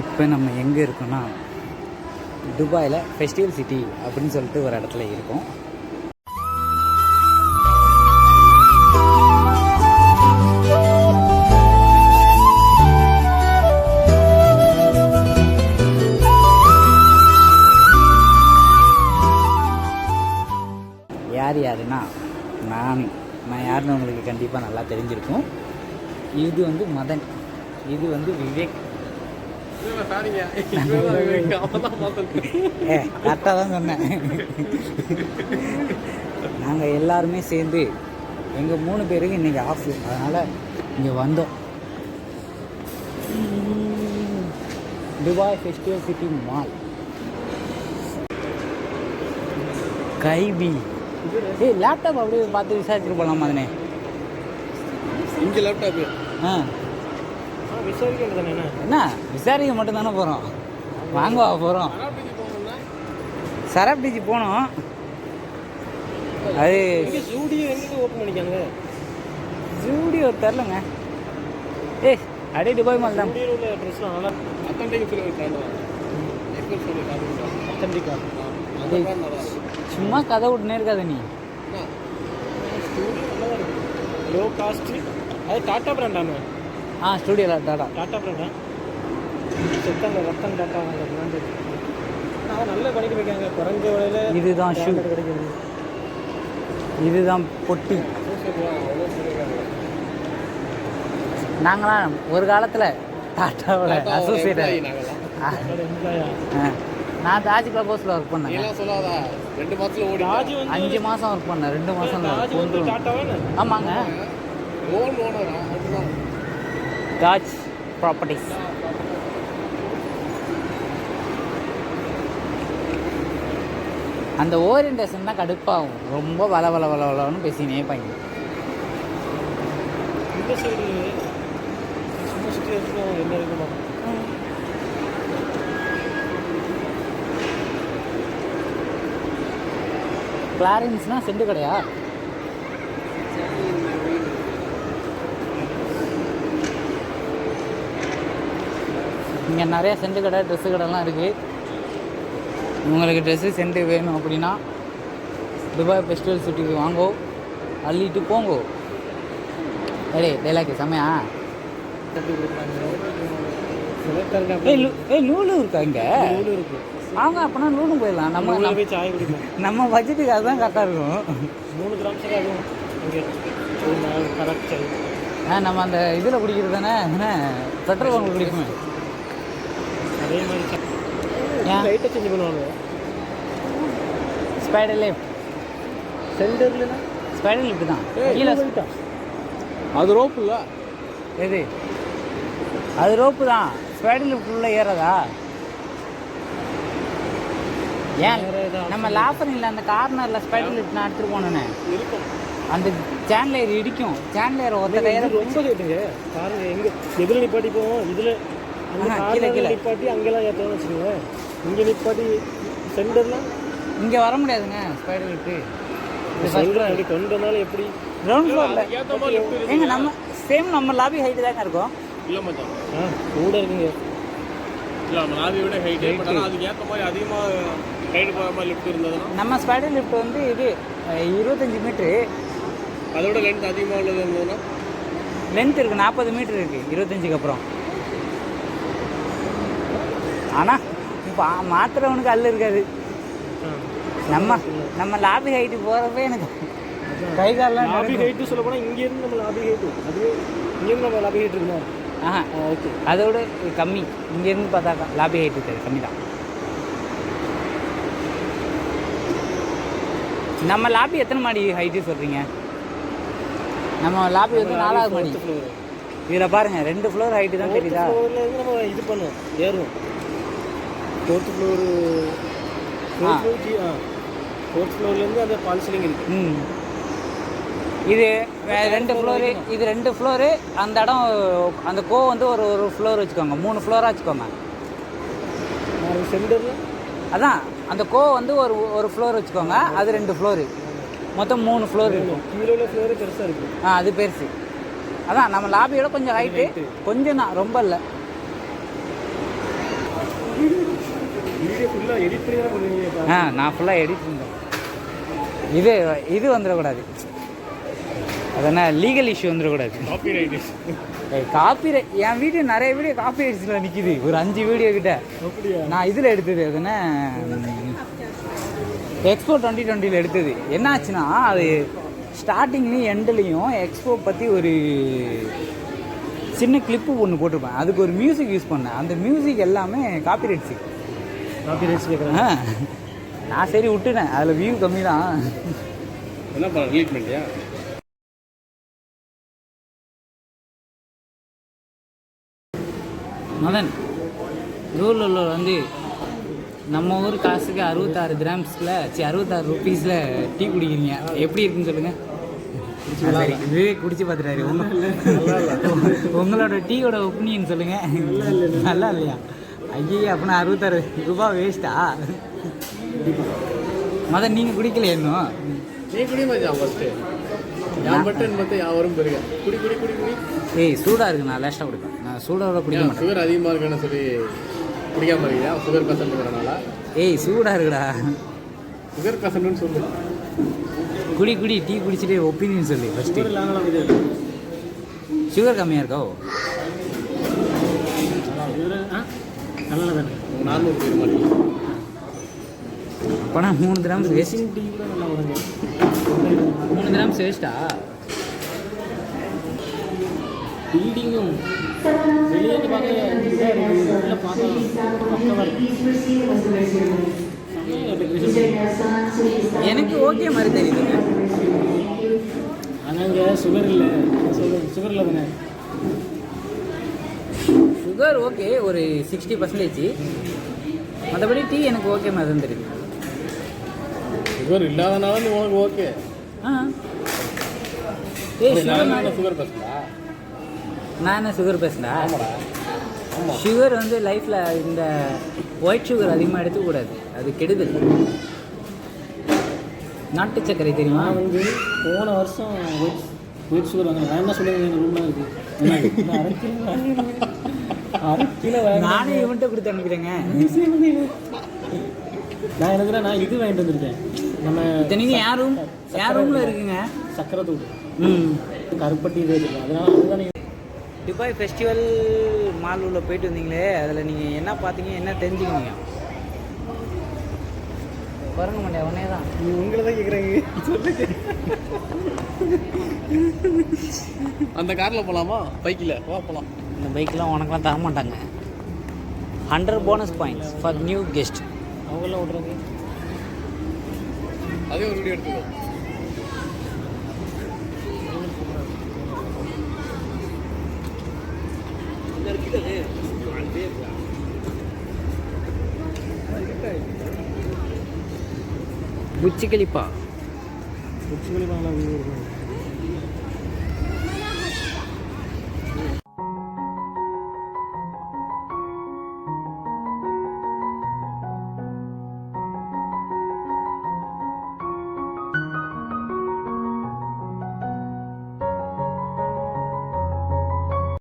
இப்போ நம்ம எங்கே இருக்கோம்னா துபாயில் ஃபெஸ்டிவல் சிட்டி அப்படின்னு சொல்லிட்டு ஒரு இடத்துல இருக்கோம். யார் யாருன்னா நான் நான் யாருன்னு உங்களுக்கு கண்டிப்பாக நல்லா தெரிஞ்சிருக்கும். இது வந்து மதன். இது வந்து விவேக். கரெக்டாக தான் சொன்னேன். நாங்கள் எல்லாருமே சேர்ந்து எங்கள் மூணு பேருக்கு இன்றைக்கி ஆஃப் அதனால் இங்கே வந்தோம். துபாய் ஃபெஸ்டிவல் சிட்டி மால் கைபி ஏய் லேப்டாப் அப்படியே பார்த்து விசாரிச்சுட்டு போகலாமா அதனே? இங்கே லேப்டாப்பு ஆ. என்ன? விசாரிக்க மட்டும் தானே போகிறோம் வாங்குவா போகிறோம் சரப் டிஜி போனோம். அது எங்கே ஓப்பன் பண்ணிக்காங்க ஸ்டூடியோ தெரிலங்க ஏய் அப்படியே துபாய் மால் தான். ட்ரெஸ்லாம் நல்லா அத்தன்டிக்கா சும்மா கதை விட்டுனே இருக்காத நீ. லோ காஸ்ட் அது டாட்டா பிராண்டாமே ஆ ஸ்டூடியோவில் டாடா. டாட்டா பிராண்டா செத்தாங்க ரத்தன் டாட்டா அந்த பிராண்டு அதான் நல்ல பண்ணிட்டு இருக்காங்க குறைஞ்ச விலையில இதுதான் ஷூ இதுதான் பொட்டி. நாங்களாம் ஒரு காலத்தில் டாட்டாவோட அசோசியேட் நான் தாஜ் கிளப் ஹவுஸில் ஒர்க் பண்ணேன். நீலாம் சொல்லாதா? ரெண்டு மாசத்துல ஓடி தாஜ் வந்து அஞ்சு மாதம் ஒர்க் பண்ணேன். ரெண்டு மாதம் ஆமாங்க. தாஜ் ப்ராப்பர்ட்டிஸ் அந்த ஓரியன்டேஷன் தான் கடுப்பாகும். ரொம்ப வள வள வள வளன்னு பேசினே இருப்பாங்க. இந்த சைடு சும்மா சுற்றி என்ன கிளாரன்ஸ்னால் செண்டு கடையா? இங்கே நிறைய செண்டு கடை ட்ரெஸ்ஸு கடைலாம் இருக்குது உங்களுக்கு ட்ரெஸ்ஸு செண்டு வேணும் அப்படின்னா துபாய் ஃபெஸ்டிவல் சிட்டிக்கு வாங்கோ. அள்ளிட்டு போங்கோ. ஏடே டைலாக்கு செம்மையா? ஏய் லூலு இருக்கா இங்கே? நூறு இருக்கு. வாங்க அப்போனா லூனு போயிடலாம். நம்ம போய் சாய் நம்ம பட்ஜெட்டுக்கு அதுதான் கரெக்டாக இருக்கும். மூணு கிராம்ஸ் ஆகும். அங்கே ஒரு நாள் கரெக்ட் சாய். ஆ நம்ம அந்த இதில் குடிக்கிறது தானே? என்ன? பெட்ரோல் பங்க் குடிப்போமே. அதே மாதிரி? லைட்டை சேஞ்ச் பண்ணுவாங்க ஸ்பைடர் லிஃப்ட் சென்டர்ல ஸ்பைடர் லிஃப்ட் தான். கீழே அது ரோப் இல்ல? எது? அது ரோப்பு தான். ஸ்பைடர் லிஃப்ட் உள்ள ஏறதா ஏன்? நம்ம லாஃபரிங்கில் அந்த கார்னரில் ஸ்பைடர் லிஃப்ட் நான் எடுத்துகிட்டு போனேனே. இருக்கும் அந்த சேன்லேயர் இடிக்கும். சேன்லேயர் ஒத்த இது டயரை ரொம்ப கேட்டுங்க பாருங்க எங்க எதுல நிப்பாட்டி போவோம். இதுல கீழே, கீழே. நிப்பாட்டி அங்கெல்லாம் ஏற்றோம்னு வச்சுக்கோங்க இங்க நிப்பாட்டி சென்டர்லாம்? இங்கே வர முடியாதுங்க ஸ்பைடர் லிஃப்ட்டு சொல்றேன் அப்படி கொண்டு வந்தாலும் எப்படி கிரவுண்ட் ஃப்ளோரில் ஏங்க நம்ம சேம் நம்ம லாபி ஹைட்டு தாங்க இருக்கோம். இல்ல மச்சான். ஆ கூட இருக்குங்க. இல்ல நம்ம லாபியை விட ஹைட் ஆனா அதுக்கு ஏத்த மாதிரி அதிகமா ஹைட் போகிற மாதிரி லிஃப்ட் இருந்ததுன்னா? நம்ம ஸ்பைடர் லிஃப்ட் வந்து இது இருபத்தஞ்சு மீட்ரு அதோட லென்த் அதிகமா உள்ளது இருந்ததுன்னா? லென்த் இருக்குது நாற்பது மீட்டர் இருக்குது இருபத்தஞ்சுக்கு அப்புறம். ஆனால் இப்போ மாத்திரவனுக்கு அல்லு இருக்காது. நம்ம நம்ம லாபி ஹைட்டு போகிறப்ப எனக்கு கை கால்லாம் லாபி ஹைட்டு சொல்ல போனா இங்க இருந்து நம்ம லாபி ஹைட்டு அதுவே இங்க இருந்து நம்ம லாபி ஹைட் இருக்குமா? ஆஹா ஓகே அதோட கம்மி. இங்கேருந்து பார்த்தாக்கா லாபி ஹைட் இருக்காது கம்மி தான். நம்ம லாபி எத்தனை மாடி ஹைட்டு சொல்கிறீங்க நம்ம லாபி வந்து நாலாவது மாடி. இதில் பாருங்கள் ரெண்டு ஃப்ளோர் ஹைட்டு தான் தெரியுதா? இது பண்ணுவோம் ஏறுவோம். Fourth floor. ஃபோர்த் ஃப்ளோர் ஆ. ஃபோர்த் ஃப்ளோர்ல இருந்து அந்த பால் சீலிங் இருக்கு. ம். இது ரெண்டு ஃப்ளோரு இது ரெண்டு ஃப்ளோரு அந்த இடம் அந்த கோ வந்து ஒரு ஒரு ஃப்ளோர் வச்சுக்கோங்க. மூணு ஃப்ளோராக வச்சுக்கோங்க. சென்டர்ல அதான். அந்த கோ வந்து ஒரு ஒரு ஃப்ளோர் வச்சுக்கோங்க. அது ரெண்டு ஃப்ளோரு மொத்தம் மூணு ஃப்ளோர் இருக்கும் கீழே ஃப்ளோரே பெருசா இருக்கு. ஆ அது பெருசு. அதான் நம்ம லாபியோட கொஞ்சம் ஹைட்டு கொஞ்சம் தான் ரொம்ப இல்லை. ஆ நான் ஃபுல்லாக எடிட் பண்ணுறேன் இது இது வந்துடக்கூடாது. அது என்ன லீகல் இஷ்யூ வந்துடக்கூடாது. காப்பி காப்பி என் வீடியோ நிறைய வீடியோ காப்பி ரைட்ஸில் நிற்கிது ஒரு அஞ்சு வீடியோ கிட்ட. நான் இதில் எடுத்தது அது என்ன? எக்ஸ்போ டுவெண்ட்டி டுவெண்ட்டியில் எடுத்தது. என்ன ஆச்சுன்னா அது ஸ்டார்டிங்லேயும் எண்ட்லேயும் எக்ஸ்போ பற்றி ஒரு சின்ன கிளிப்பு ஒன்று போட்டிருப்பேன். அதுக்கு ஒரு மியூசிக் யூஸ் பண்ணேன். அந்த மியூசிக் எல்லாமே காப்பி நான் சரி விட்டுட்டேன். அதில் வியூ கம்மி தான் என்ன பண்ண ரிலீட் பண்ணிட்டியா மதன் ரூலில் வந்து நம்ம ஊர் காசுக்கு அறுபத்தாறு கிராம்ஸில் சி அறுபத்தாறு ருபீஸில் டீ குடிக்கிறீங்க. எப்படி இருக்குன்னு சொல்லுங்கள் சரி இதுவே குடிச்சு பார்த்துட்டாரு உங்க உங்களோட டீயோட ஒப்பீனியன் சொல்லுங்கள் நல்லா இல்லையா? ஐயே அப்படின்னா அறுபத்தாறு ரூபாய் வேஸ்ட்டா மதன் நீங்கள் குடிக்கல இன்னும்? நீ குடி மச்சான் ஃபஸ்ட்டு யான் பட்டன் பார்த்து யாவரும் பெருக. குடி குடி குடி குடி. ஏய் சூடாக இருக்கு நான் லேஸ்ட்டாக குடிப்பேன். நான் சூடாக குடிக்க மாட்டேன். சுகர் அதிகமாக இருக்குன்னு சொல்லி குடிக்காம இருக்கியா? சுகர் பர்சன்ட்ங்கிறனால ஏய் சூடாக இருக்குடா. சுகர் பர்சன்ட்னு சொல்லு. குடி குடி டீ குடிச்சிட்டு ஒப்பீனியன் சொல்லு ஃபஸ்ட்டு சுகர் கம்மியாக இருக்கோ இதில் ஆ நல்லா தானே நார்மல் அப்போனா மூணு கிராம்ஸ் வேஸ்ட் மூணு கிராம்ஸ் வேஸ்ட்டா பில்டிங்கும் பார்க்க. எனக்கு ஓகே மாதிரி தெரியுதுங்க ஆனால் இங்கே சுகர் இல்லை. சுகர் சுகர் இல்லை தானே சுகர் ஓகே ஒரு சிக்ஸ்டி பர்சன்டேஜ் மற்றபடி டீ எனக்கு ஓகே மாதிரி தான் தெரியுது. சுகர் இல்லாதனால உனக்கு ஓகே ஆ. ஏய் சுகர் சுகர் பர்சன்டா நான் என்ன சுகர் பேசுனா சுகர் வந்து லைஃப்பில் இந்த ஒயிட் சுகர் அதிகமாக எடுத்துக்கூடாது அது கெடுதல் நாட்டு சர்க்கரை தெரியுமா? நான் வந்து போன வருஷம் ஒயிட் சுகர் வாங்கினேன். வேணா சொல்லுங்க எங்கள் ரூம்லாம் இருக்குது நானே. இவன்ட்ட கொடுத்து இது. நான் எனக்கு நான் இது வாங்கிட்டு வந்திருக்கேன். நம்ம என் ரூம் என் ரூமில் இருக்குங்க? சக்கரை தூள். ம். கருப்பட்டி இது இருக்கு. அதனால அதுதானே துபாய் ஃபெஸ்டிவல் மால் உள்ள போயிட்டு வந்தீங்களே அதில் நீங்கள் என்ன பார்த்தீங்க என்ன தெரிஞ்சுக்கினீங்க? பாருங்க மாட்டேன் உடனே தான். நீ உங்களை தான் கேட்குறேங்க அந்த காரில் போகலாமா பைக்கில். வா போகலாம் இந்த பைக்கெலாம் உனக்கெலாம் தர மாட்டாங்க hundred bonus points for new guest அவங்கெல்லாம் விட்றாங்க அதே ஒரு வீடியோ எடுத்துக்கோ புச்சி கலிப்பா